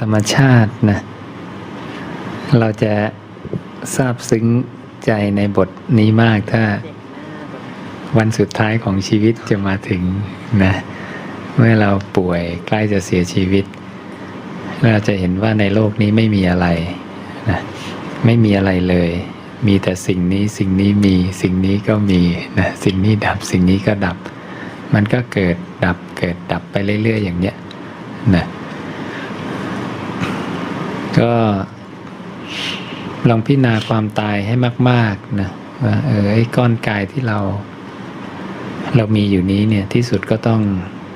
ธรรมชาตินะ เราจะซาบซึ้งใจในบทนี้มากถ้าวันสุดท้ายของชีวิตจะมาถึงนะ เมื่อเราป่วยใกล้จะเสียชีวิต เราจะเห็นว่าในโลกนี้ไม่มีอะไรนะไม่มีอะไรเลย มีแต่สิ่งนี้สิ่งนี้มีสิ่งนี้ก็มีนะสิ่งนี้ดับสิ่งนี้ก็ดับ มันก็เกิดดับเกิดดับไปเรื่อย ๆ อย่างเนี้ยนะ ก็ลองพิจารณาความตายให้มาก ๆ นะว่าเออไอ้ก้อนกายที่เรา เรามีอยู่นี้เนี่ยที่สุดก็ต้อง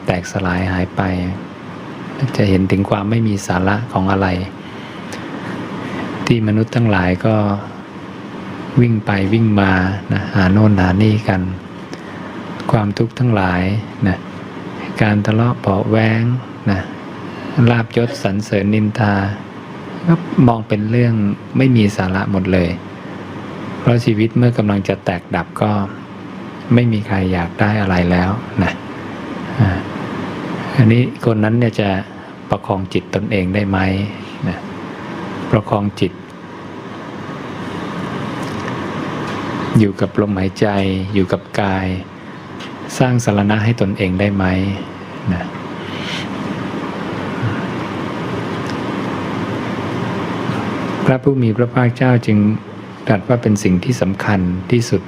แตกสลายหายไป จะเห็นถึงความไม่มีสาระของอะไร ที่มนุษย์ทั้งหลายก็วิ่งไปวิ่งมานะหาโน่นหานี่กัน ความทุกข์ทั้งหลายนะการทะเลาะเบาแวงนะลาบยศสรรเสริญนินทา ก็มองเป็นเรื่องไม่มีสาระหมดเลย เพราะชีวิตเมื่อกำลังจะแตกดับก็ไม่มีใครอยากได้อะไรแล้วนะอันนี้คนนั้นเนี่ยจะประคองจิตตนเองได้ไหมนะประคองจิต อยู่กับลมหายใจ อยู่กับกาย สร้างสารณะให้ตนเองได้ไหมนะ พระผู้มีพระภาคเจ้าจึงตรัสว่าเป็นสิ่งที่สำคัญที่สุด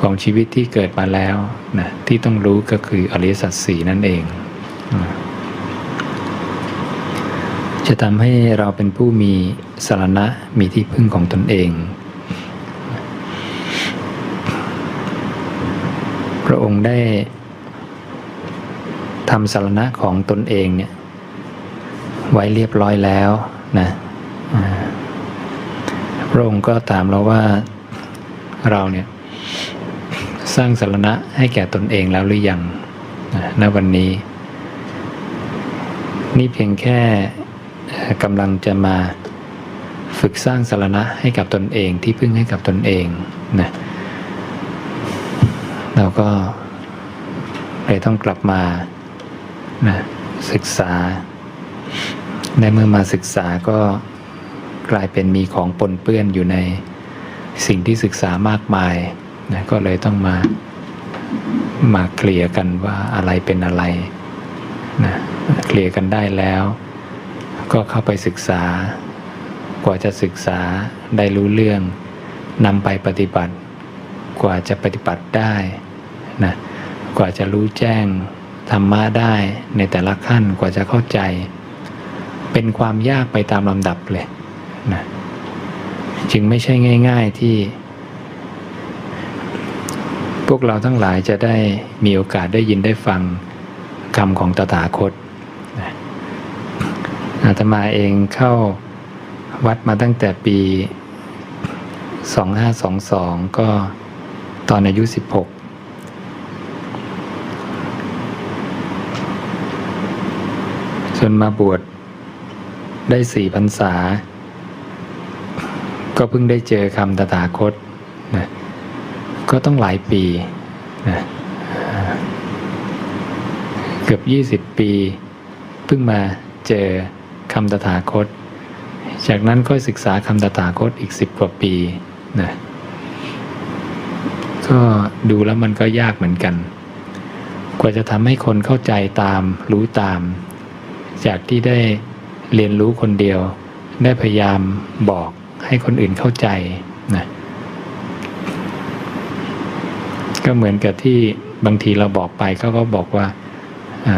ของชีวิตที่เกิดมาแล้วนะที่ต้องรู้ก็คืออริยสัจสี่นั่นเอง จะทำให้เราเป็นผู้มีสารณะมีที่พึ่งของตนเอง พระองค์ได้ทำสารณะของตนเองเนี่ยไว้เรียบร้อยแล้วนะ พระองค์ก็ถามเราว่าเราเนี่ยสร้างสารณะให้แก่ตนเองแล้วหรือยังนะณวันนี้ นี่เพียงแค่กำลังจะมาฝึกสร้างสารณะให้กับตนเองที่พึ่งให้กับตนเองนะเราก็เลยต้องกลับมานะศึกษาในเมื่อมาศึกษาก็ กลายเป็นมีของปนเปื้อนอยู่ในสิ่งที่ศึกษามากมายนะก็เลยต้องมามาเคลียร์กันว่าอะไรเป็นอะไรนะเคลียร์กันได้แล้ว ก็เข้าไปศึกษา กว่าจะศึกษาได้รู้เรื่องนำไปปฏิบัติ กว่าจะปฏิบัติได้นะกว่าจะรู้แจ้งธรรมะได้ในแต่ละขั้นกว่าจะเข้าใจ เป็นความยากไปตามลำดับเลย นะจึงไม่ใช่ง่าย ๆที่ พวกเราทั้งหลายจะได้มีโอกาสได้ยินได้ฟังคำของตถาคตนะอาตมาเองเข้าวัดมาตั้งแต่ปี 2522 ก็ตอนอายุ 16จนมาบวชได้สี่พรรษา ก็เพิ่งได้เจอคำตถาคตนะก็ต้องหลายปีนะเกือบยี่สิบปี เพิ่งมาเจอคำตถาคต จากนั้นก็ศึกษาคำตถาคตอีกสิบกว่าปีนะก็ดูแล้วมันก็ยากเหมือนกัน กว่าจะทำให้คนเข้าใจตามรู้ตาม จากที่ได้เรียนรู้คนเดียว ได้พยายามบอก ให้คนอื่นเข้าใจนะก็เหมือนกับที่บางทีเราบอกไปเขาก็บอกว่า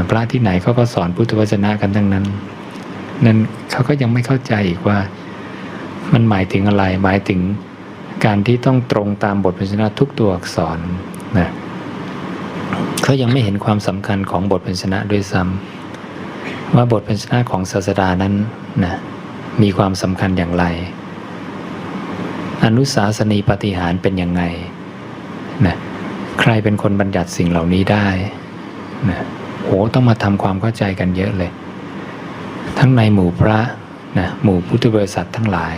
พระที่ไหนเขาก็สอนพุทธวจนะกันทั้งนั้น นั้นเขาก็ยังไม่เข้าใจอีกว่า มันหมายถึงอะไร หมายถึงการที่ต้องตรงตามบทพยัญชนะทุกตัวอักษรนะเขายังไม่เห็นความสำคัญของบทพยัญชนะด้วยซ้ำว่าบทพยัญชนะของศาสดานั้นนะมีความสำคัญอย่างไร อนุสาสนีปฏิหารเป็นยังไงนะใครเป็นคนบัญญัติสิ่งเหล่านี้ได้นะโหต้องมาทำความเข้าใจกันเยอะเลย ทั้งในหมู่พระนะหมู่พุทธบริษัททั้งหลาย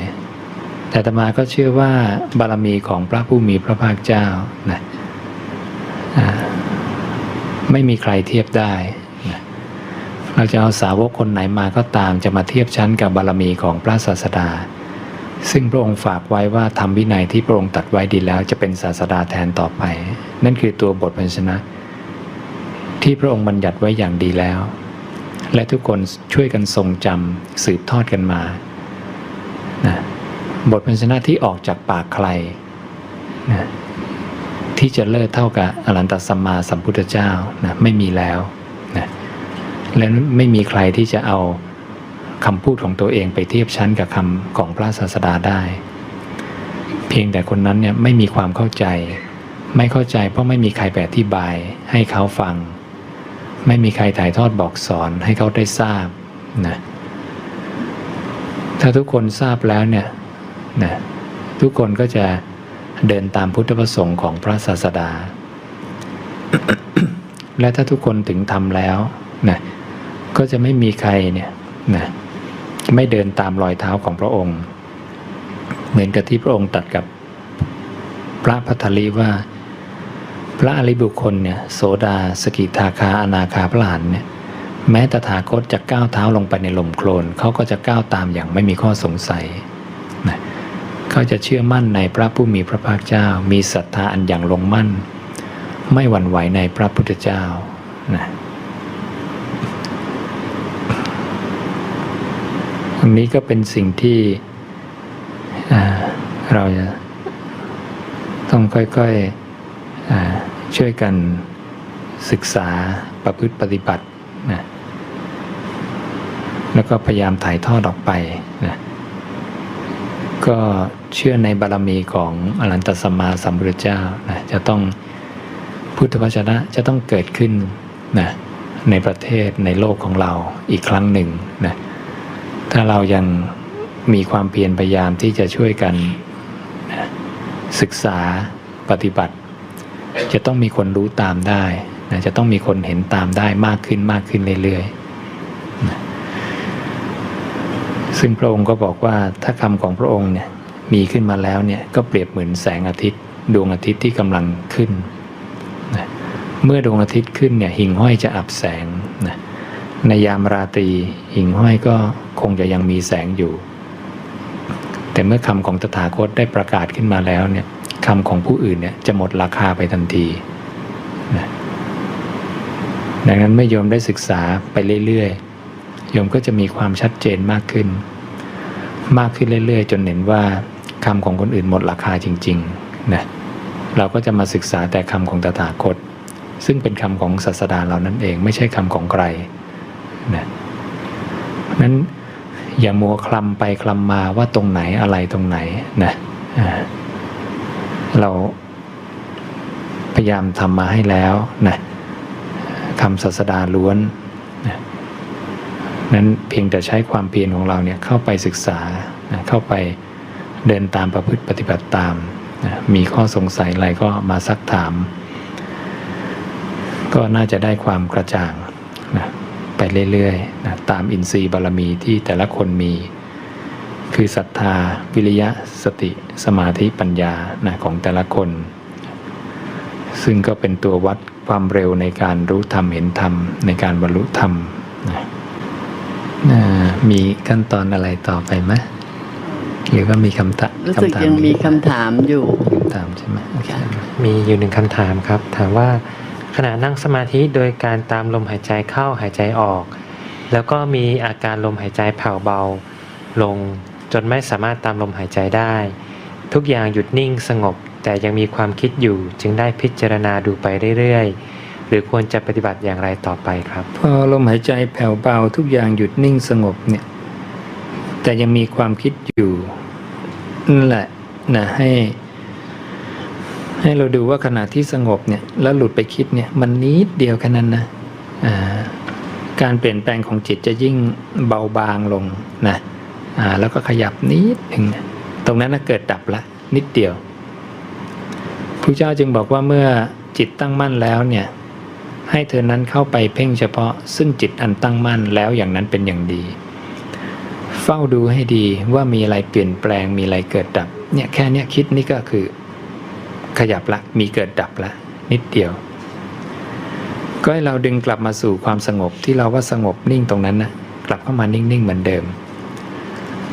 แต่ตมาก็เชื่อว่าบารมีของพระผู้มีพระภาคเจ้านะไม่มีใครเทียบได้นะเราเราจะเอาสาวกคนไหนมาก็ตามจะมาเทียบชั้นกับบารมีของพระศาสดา ซึ่งพระองค์ฝากไว้ว่าทำวินัยที่พระองค์ตัดไว้ดีแล้วจะเป็นศาสดาแทนต่อไป นั่นคือตัวบทพันชนะ ที่พระองค์บัญญัติไว้อย่างดีแล้ว และทุกคนช่วยกันทรงจำสืบทอดกันมานะบทพันชนะที่ออกจากปากใครนะที่จะเลิศเท่ากับอรันตสัมมาสัมพุทธเจ้านะไม่มีแล้วนะและไม่มีใครที่จะเอา คำพูดของตัวเองไปเทียบชั้นกับคำของพระศาสดาได้ เพียงแต่คนนั้นเนี่ยไม่มีความเข้าใจ ไม่เข้าใจเพราะไม่มีใครไปอธิบายให้เขาฟัง ไม่มีใครถ่ายทอดบอกสอนให้เขาได้ทราบนะถ้าทุกคนทราบแล้วเนี่ยนะทุกคนก็จะเดินตามพุทธประสงค์ของพระศาสดา และถ้าทุกคนถึงทำแล้วนะก็จะไม่มีใครเนี่ยนะ ไม่เดินตามรอยเท้าของพระองค์ เหมือนกับที่พระองค์ตัดกับพระพัทลีว่า พระอริบุคคลเนี่ยโสดาสกิทาคาอนาคาพระหลานเนี่ยแม้ตถาคตจะก้าวเท้าลงไปในลมโคลนเขาก็จะก้าวตามอย่างไม่มีข้อสงสัยนะเขาจะเชื่อมั่นในพระผู้มีพระภาคเจ้า มีศรัทธาอันอย่างลงมั่น ไม่หวั่นไหวในพระพุทธเจ้านะ ตรงนี้ก็เป็นสิ่งที่เราจะต้องค่อยๆช่วยกันศึกษาประพฤติปฏิบัตินะแล้วก็พยายามถ่ายทอดออกไปนะก็เชื่อในบารมีของอรันตสัมมาสัมพุทธเจ้านะจะต้องพุทธวจนะจะต้องเกิดขึ้นนะในประเทศในโลกของเราอีกครั้งหนึ่งนะ ถ้าเรายังมีความเพียรพยายามที่จะช่วยกันศึกษาปฏิบัติ จะต้องมีคนรู้ตามได้นะจะต้องมีคนเห็นตามได้มากขึ้นมากขึ้นเรื่อยๆนะซึ่งพระองค์ก็บอกว่าถ้าคำของพระองค์เนี่ยมีขึ้นมาแล้วเนี่ยก็เปรียบเหมือนแสงอาทิตย์ ดวงอาทิตย์ที่กำลังขึ้นนะเมื่อดวงอาทิตย์ขึ้นเนี่ยหิ่งห้อยจะอับแสง ในยามราตรีหิ่งห้อยก็คงจะยังมีแสงอยู่ แต่เมื่อคำของตถาคตได้ประกาศขึ้นมาแล้วเนี่ยคำของผู้อื่นเนี่ยจะหมดราคาไปทันทีนะดังนั้นเมื่อโยมได้ศึกษาไปเรื่อยๆโยมก็จะมีความชัดเจนมากขึ้น มากขึ้นเรื่อยๆ จนเห็นว่าคำของคนอื่นหมดราคาจริงๆนะเราก็จะมาศึกษาแต่คำของตถาคต ซึ่งเป็นคำของศาสดาเรานั่นเองไม่ใช่คำของใคร นะนั้นอย่ามัวคลำไปคลำมาว่าตรงไหนอะไรตรงไหนนะเราพยายามทำมาให้แล้วนะคำศาสดาล้วนนะนั้นเพียงแต่ใช้ความเพียรของเราเนี่ยเข้าไปศึกษานะเข้าไปเดินตามประพฤติปฏิบัติตามนะมีข้อสงสัยอะไรก็มาซักถาม ก็น่าจะได้ความกระจ่าง ไปเรื่อยๆนะตามอินทรีย์บารมีที่แต่ละคนมี คือศรัทธา วิริยะสติสมาธิปัญญานะของแต่ละคน ซึ่งก็เป็นตัววัดความเร็วในการรู้ธรรมเห็นธรรมในการบรรลุธรรมนะอ่ามีขั้นตอนอะไรต่อไปไหมหรือว่ามีคำถามรู้สึกคำถามยังมีคำถามอยู่คำถามใช่ไหมโอเคมีอยู่หนึ่งคำถามครับ ถามว่า ขณะนั่งสมาธิโดยการตามลมหายใจเข้าหายใจออก แล้วก็มีอาการลมหายใจแผ่วเบา ลงจนไม่สามารถตามลมหายใจได้ ทุกอย่างหยุดนิ่งสงบแต่ยังมีความคิดอยู่จึงได้พิจารณาดูไปเรื่อยๆ หรือควรจะปฏิบัติอย่างไรต่อไปครับ พอลมหายใจแผ่วเบาทุกอย่างหยุดนิ่งสงบเนี่ยแต่ยังมีความคิดอยู่นั่นแหละนะให้ ให้เราดูว่าขณะที่สงบเนี่ยแล้วหลุดไปคิดเนี่ยมันนิดเดียวแค่นั้นนะการเปลี่ยนแปลงของจิตจะยิ่งเบาบางลงนะแล้วก็ขยับนิดหนึ่งตรงนั้นนะเกิดดับละนิดเดียวพระเจ้าจึงบอกว่าเมื่อจิตตั้งมั่นแล้วเนี่ยให้เธอนั้นเข้าไปเพ่งเฉพาะซึ่งจิตอันตั้งมั่นแล้วอย่างนั้นเป็นอย่างดี เฝ้าดูให้ดีว่ามีอะไรเปลี่ยนแปลงมีอะไรเกิดดับเนี่ยแค่เนี้ยคิดนี่ก็คือ ขยับละมีเกิดดับละนิดเดียว ก็ให้เราดึงกลับมาสู่ความสงบที่เราว่าสงบนิ่งตรงนั้นนะกลับเข้ามานิ่งๆเหมือนเดิม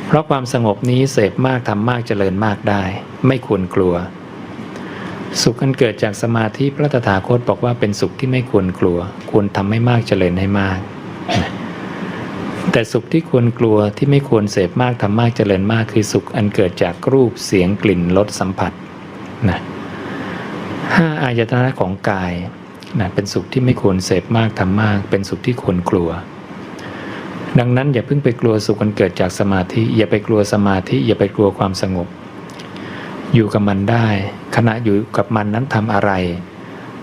เพราะความสงบนี้เสพมากทำมากเจริญมากได้ ไม่ควรกลัว สุขอันเกิดจากสมาธิพระตถาคตบอกว่าเป็นสุขที่ไม่ควรกลัว ควรทำให้มากเจริญให้มาก แต่สุขที่ควรกลัวที่ไม่ควรเสพมากทำมากเจริญมาก คือสุขอันเกิดจากรูปเสียงกลิ่นรสสัมผัสนะ ห้าอายตนะของกายนะเป็นสุขที่ไม่ควรเสพมากทำมาก เป็นสุขที่ควรกลัว ดังนั้นอย่าเพิ่งไปกลัวสุขันเกิดจากสมาธิ อย่าไปกลัวสมาธิ อย่าไปกลัวความสงบ อยู่กับมันได้ ขณะอยู่กับมันนั้นทำอะไร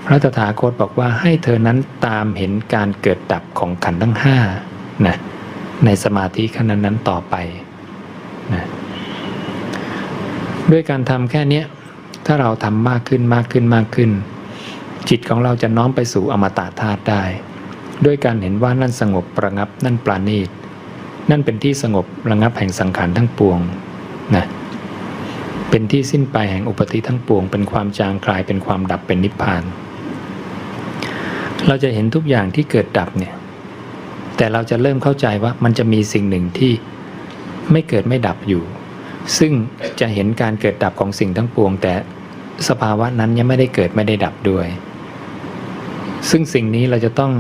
พระตถาคตบอกว่าให้เธอนั้นตามเห็นการเกิดดับของขันธ์ทั้งห้านะในสมาธิขณะนั้นต่อไปนะด้วยการทำแค่เนี้ย ถ้าเราทำมากขึ้นมากขึ้นมากขึ้น จิตของเราจะน้อมไปสู่อมตะธาตุได้ ด้วยการเห็นว่านั่นสงบประงับนั่นปราณีต นั่นเป็นที่สงบระงับแห่งสังขารทั้งปวงนะเป็นที่สิ้นไปแห่งอุปธิทั้งปวง เป็นความจางคลายเป็นความดับเป็นนิพพาน เราจะเห็นทุกอย่างที่เกิดดับเนี่ยแต่เราจะเริ่มเข้าใจว่ามันจะมีสิ่งหนึ่งที่ไม่เกิดไม่ดับอยู่ ซึ่งจะเห็นการเกิดดับของสิ่งทั้งปวง แต่ สภาวะนั้นยังไม่ได้เกิดไม่ได้ดับด้วย ซึ่งสิ่งนี้เราจะต้อง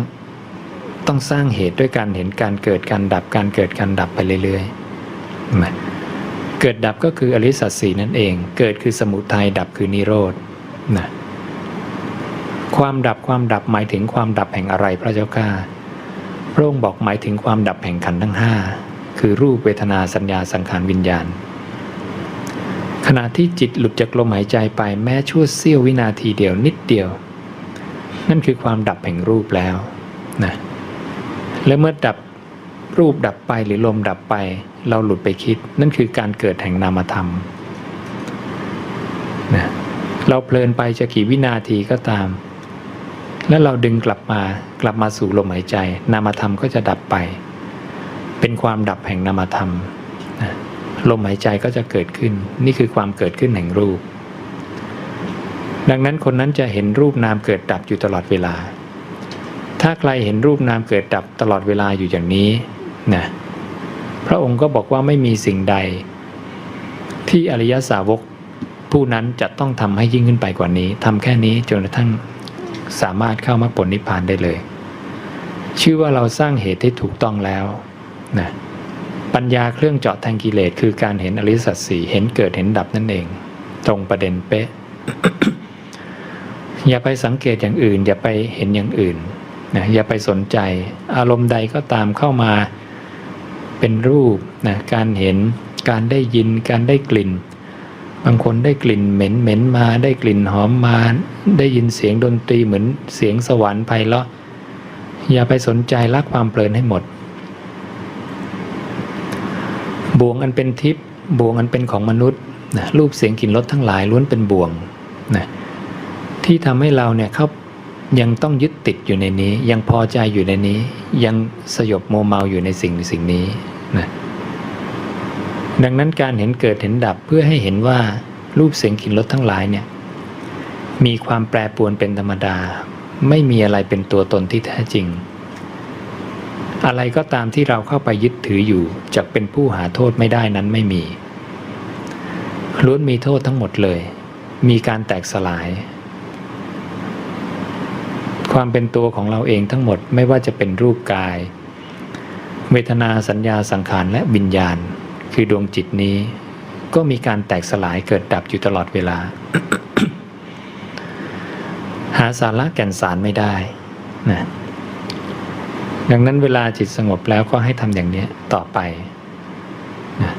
ต้องสร้างเหตุด้วยการเห็นการเกิดการดับการเกิดการดับไปเรื่อยๆ เกิดดับก็คืออริสัตสีนั่นเอง เกิดคือสมุทัยดับคือนิโรธนะความดับความดับหมายถึงความดับแห่งอะไรพระเจ้าข้าพระองค์บอกหมายถึงความดับแห่งขันธ์ทั้งห้าคือรูปเวทนาสัญญาสังขารวิญญาณ ขณะที่จิตหลุดจากลมหายใจไปแม้ชั่วเสี้ยววินาทีเดียวนิดเดียว นั่นคือความดับแห่งรูปแล้วนะและเมื่อดับรูปดับไปหรือลมดับไป เราหลุดไปคิด นั่นคือการเกิดแห่งนามธรรมนะเราเพลินไปจะกี่วินาทีก็ตาม แล้วเราดึงกลับมากลับมาสู่ลมหายใจ นามธรรมก็จะดับไป เป็นความดับแห่งนามธรรม ลมหายใจก็จะเกิดขึ้น นี่คือความเกิดขึ้นแห่งรูป ดังนั้นคนนั้นจะเห็นรูปนามเกิดดับอยู่ตลอดเวลา ถ้าใครเห็นรูปนามเกิดดับตลอดเวลาอยู่อย่างนี้นะพระองค์ก็บอกว่าไม่มีสิ่งใด ที่อริยสาวกผู้นั้นจะต้องทำให้ยิ่งขึ้นไปกว่านี้ทำแค่นี้จนกระทั่งสามารถเข้ามรรคผลนิพพานได้เลย ชื่อว่าเราสร้างเหตุที่ถูกต้องแล้วนะ ปัญญาเครื่องเจาะแทงกิเลสคือการเห็นอริสัจสี่เห็นเกิดเห็นดับนั่นเอง ตรงประเด็นเป๊ะ อย่าไปสังเกตอย่างอื่น อย่าไปเห็นอย่างอื่นนะอย่าไปสนใจ อารมณ์ใดก็ตามเข้ามาเป็นรูปนะการเห็นการได้ยินการได้กลิ่น บางคนได้กลิ่นเหม็นเหม็นมาได้กลิ่นหอมมา ได้ยินเสียงดนตรีเหมือนเสียงสวรรค์ไพเราะอย่าไปสนใจรักความเพลินให้หมด บ่วงอันเป็นทิพย์บ่วงอันเป็นของมนุษย์นะรูปเสียงกลิ่นรสทั้งหลายล้วนเป็นบ่วงนะที่ทำให้เราเนี่ยเขายังต้องยึดติดอยู่ในนี้ ยังพอใจอยู่ในนี้ ยังสยบโมเมาอยู่ในสิ่งสิ่งนี้นะดังนั้นการเห็นเกิดเห็นดับเพื่อให้เห็นว่ารูปเสียงกลิ่นรสทั้งหลายเนี่ยมีความแปรปรวนเป็นธรรมดา ไม่มีอะไรเป็นตัวตนที่แท้จริง อะไรก็ตามที่เราเข้าไปยึดถืออยู่จะเป็นผู้หาโทษไม่ได้นั้นไม่มีล้วนมีโทษทั้งหมดเลย มีการแตกสลาย ความเป็นตัวของเราเองทั้งหมดไม่ว่าจะเป็นรูปกาย เวทนาสัญญาสังขารและวิญญาณ คือดวงจิตนี้ ก็มีการแตกสลายเกิดดับอยู่ตลอดเวลา หาสาระแก่นสารไม่ได้นะ ดังนั้นเวลาจิตสงบแล้วก็ให้ทำอย่างนี้ต่อไปนะ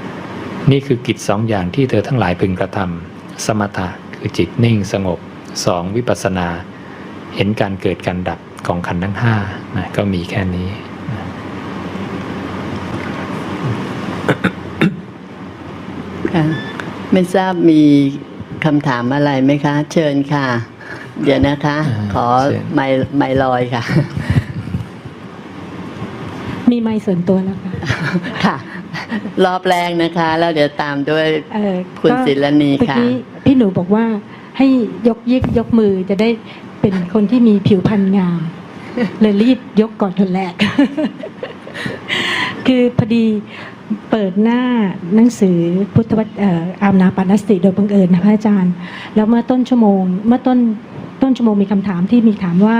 นี่คือกิจสองอย่างที่เธอทั้งหลายพึงกระทำสมถะคือจิตนิ่งสงบสองวิปัสสนา เห็นการเกิดการดับของขันธ์ทั้งห้านะก็มีแค่นี้ค่ะไม่ทราบมีคำถามอะไรไหมคะ เชิญค่ะ เดี๋ยวนะคะอ่าขอเชิญไมค์ไมค์ลอยค่ะ มีไมค์ส่วนตัวแล้วค่ะ ค่ะ รอบแรกนะคะ แล้วเดี๋ยวตามด้วยเอ่อคุณก็ศิลนีเมื่อค่ะกี้พี่หนูบอกว่าให้ยกยิกยกมือจะได้เป็นคนที่มีผิวพรรณงาม เลยรีบยกก่อนคนแรก คือพอดีเปิดหน้าหนังสือพุทธวัตรเอ่ออามนาปานสติโดยบังเอิญนะพระอาจารย์ แล้วเมื่อต้นชั่วโมง เมื่อต้นต้นชั่วโมงมีคำถามที่มีถามว่า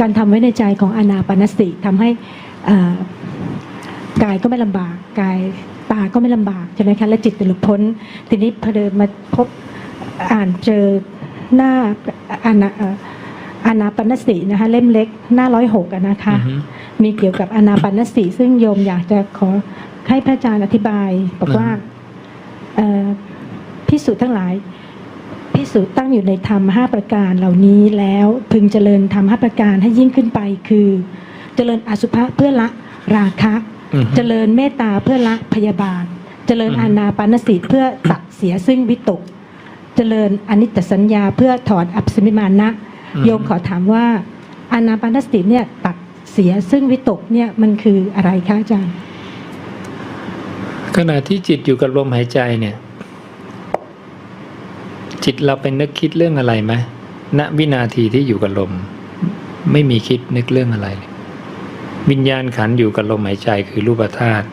การทำไว้ในใจของอานาปานสติทำให้เอ่อ กายก็ไม่ลำบากกายตาก็ไม่ลำบากใช่ไหมคะและจิตจะหลุดพ้น ทีนี้พอเดินมาพบอ่านเจอหน้าอานาเอ่ออานาปานสตินะคะเล่มเล็กหน้าร้อยหกนะคะอือฮึมีเกี่ยวกับอานาปานสติ ซึ่งโยมอยากจะขอให้พระอาจารย์อธิบายบอกว่าเอ่อพิสูจน์ทั้งหลายพิสูจน์ตั้งอยู่ในธรรมห้าประการเหล่านี้แล้วพึงเจริญธรรมห้าประการให้ยิ่งขึ้นไปคือ เจริญอสุภะเพื่อละราคะ อือฮึ เจริญเมตตาเพื่อละพยาบาทเจริญอืมอานาปานสติเพื่อตัดเสียซึ่งวิตก เจริญอนิจจสัญญาเพื่อถอนอัปสมิมานะโยมขอถามว่า อานาปานสติเนี่ยตัดเสียซึ่งวิตกเนี่ยมันคืออะไรคะอาจารย์ ขณะที่จิตอยู่กับลมหายใจเนี่ย จิตเราเป็นนึกคิดเรื่องอะไรไหมณวินาทีที่อยู่กับลม ไม่มีคิดนึกเรื่องอะไรเลย วิญญาณขันธ์อยู่กับลมหายใจคือรูปธาตุ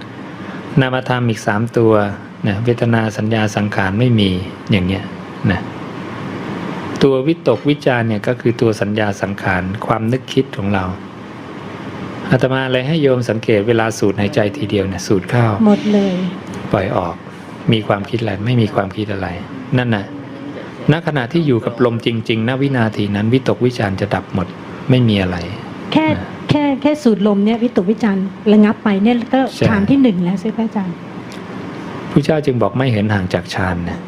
นามธรรมอีกสามตัวนะเวทนาสัญญาสังขารไม่มีอย่างเนี้ยนะตัววิตกวิจารณ์เนี่ยก็คือตัวสัญญาสังขารความนึกคิดของเราอาตมาเลยให้โยมสังเกตเวลาสูดหายใจทีเดียวเนี่ยสูดเข้าหมดเลย ปล่อยออก มีความคิดอะไรไม่มีความคิดอะไร นั่นน่ะณขณะที่อยู่กับลมจริงๆณวินาทีนั้นวิตกวิจารณ์จะดับหมดไม่มีอะไร แค่ แค่แค่สูดลมเนี่ยวิตกวิจารณ์ระงับไปเนี่ยก็ใช่ฐานที่หนึ่งแล้วใช่ไหมอาจารย์ผู้เจ้าจึงบอกไม่เห็นห่างจากฌานนะ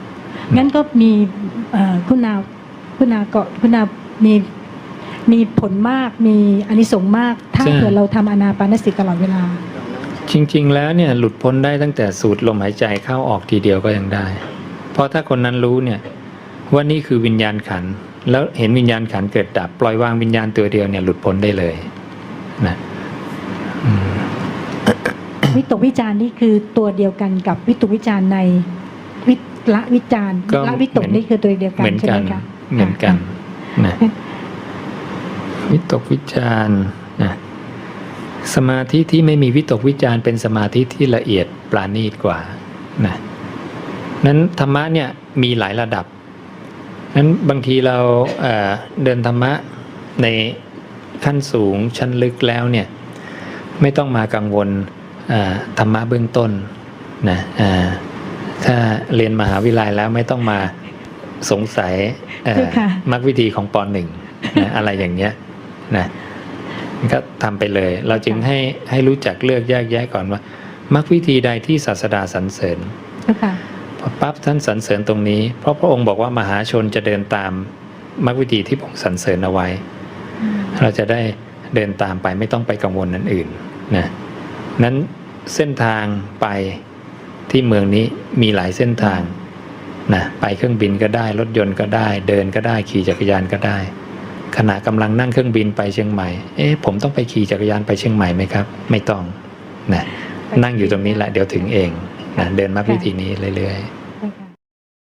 งั้นก็มีเอ่อคุณนาคุณนาเกาะคุณนามีมีผลมากมีอานิสงส์มาก ถ้าเกิดเราทำอานาปานสติตลอดเวลา จริง ๆ แล้วเนี่ยหลุดพ้นได้ตั้งแต่สูดลมหายใจเข้าออกทีเดียวก็ยังได้ เพราะถ้าคนนั้นรู้เนี่ยว่านี่คือวิญญาณขันธ์แล้วเห็นวิญญาณขันธ์เกิดดับ ปล่อยวางวิญญาณตัวเดียวเนี่ยหลุดพ้นได้เลย นะอืมวิตกวิจารณ์นี่คือตัวเดียวกันกับวิตกวิจารณ์ในวิละวิจารณ์ก็ละวิตกนี่คือตัวเดียวกันเหมือนใช่กัไหนมคะเหมือนกันค่ะนะวิตกวิจารณ์นะสมาธิที่ไม่มีวิตกวิจารณ์เป็นสมาธิที่ละเอียดปราณีตกว่านะนั้นธรรมะเนี่ยมีหลายระดับนั้นบางทีเราเอ่อเดินธรรมะใน ขั้นสูงชั้นลึกแล้วเนี่ยไม่ต้องมากังวลเอ่อธรรมะเบื้องต้นนะเอ่อถ้าเรียนมหาวิทยาลัยแล้วไม่ต้องมาสงสัยเอ่อเจ้าค่ะมรรควิธีของปหนึ่งนะอะไรอย่างเงี้ยนะก็ทำไปเลย เราจึงให้ให้รู้จักเลือกแยกแยะก่อนว่ามรรควิธีใดที่ศาสดาสรรเสริญเจ้าค่ะพอปั๊บท่านสรรเสริญตรงนี้ เพราะพระองค์บอกว่ามหาชนจะเดินตามมรรควิธีที่พระองค์สรรเสริญเอาไว้ เราจะได้เดินตามไปไม่ต้องไปกังวลนันอื่นนะนั้นเส้นทางไปที่เมืองนี้มีหลายเส้นทางนะไปเครื่องบินก็ได้รถยนต์ก็ได้ เดินก็ได้ขี่จักรยานก็ได้ ขณะกำลังนั่งเครื่องบินไปเชียงใหม่เอ๊ะผมต้องไปขี่จักรยานไปเชียงใหม่ไหมครับ ไม่ต้องนะนั่งอยู่ตรงนี้แหละเดี๋ยวถึงเองนะเดินมาวิธีนี้เรื่อยๆ